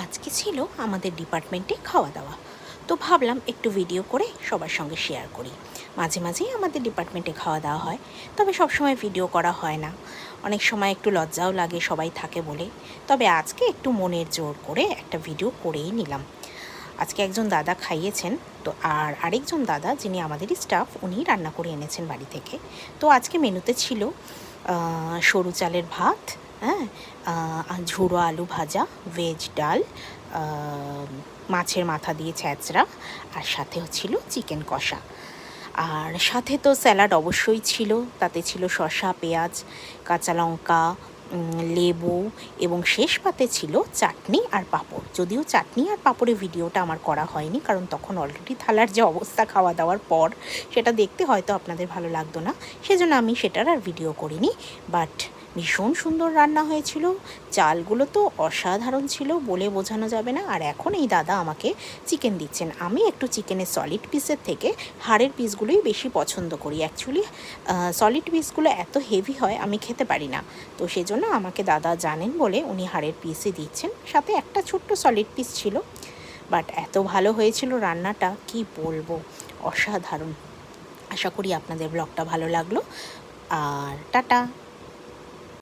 আজকে ছিল আমাদের ডিপার্টমেন্টে খাওয়া দাওয়া। তো ভাবলাম একটু ভিডিও করে সবার সঙ্গে শেয়ার করি। মাঝে মাঝেই আমাদের ডিপার্টমেন্টে খাওয়া দাওয়া হয়, তবে সবসময় ভিডিও করা হয় না। অনেক সময় একটু লজ্জাও লাগে, সবাই থাকে বলে। তবে আজকে একটু মনের জোর করে একটা ভিডিও করেই নিলাম। আজকে একজন দাদা খাইয়েছেন, তো আর আরেকজন দাদা যিনি আমাদেরই স্টাফ উনি রান্না করে এনেছেন বাড়ি থেকে। তো আজকে মেনুতে ছিল সরু চালের ভাত হ্যাঁ ঝুড়ো আলু ভাজা ভেজ ডাল মাছের মাথা দিয়ে ছ্যাঁচড়া আর সাথে ছিল চিকেন কষা। আর সাথে তো স্যালাড অবশ্যই ছিল, তাতে ছিল শসা, পেঁয়াজ, কাঁচা লঙ্কা লেবু এবং শেষ পাতে ছিল চাটনি আর পাঁপড়। যদিও চাটনি আর পাঁপড়ের ভিডিওটা আমার করা হয়নি, কারণ তখন অলরেডি থালার যে অবস্থা খাওয়া দাওয়ার পর, সেটা দেখতে হয়তো আপনাদের ভালো লাগতো না, সেজন্য আমি সেটার আর ভিডিও করিনি। বাট ভীষণ সুন্দর রান্না হয়েছিল। চালগুলো তো অসাধারণ ছিল বলে বোঝানো যাবে না। আর এখন এই দাদা আমাকে চিকেন দিচ্ছেন। আমি একটু চিকেনের সলিড পিসের থেকে হাড়ের পিসগুলোই বেশি পছন্দ করি। অ্যাকচুয়ালি সলিড পিসগুলো এত হেভি হয়, আমি খেতে পারি না। তো সেজন্য আমাকে দাদা জানেন বলে উনি হাড়ের পিসই দিচ্ছেন। সাথে একটা ছোট্ট সলিড পিস ছিল। বাট এত ভালো হয়েছিল রান্নাটা, কি বলব? অসাধারণ। আশা করি আপনাদের ব্লগটা ভালো লাগল। আর টাটা!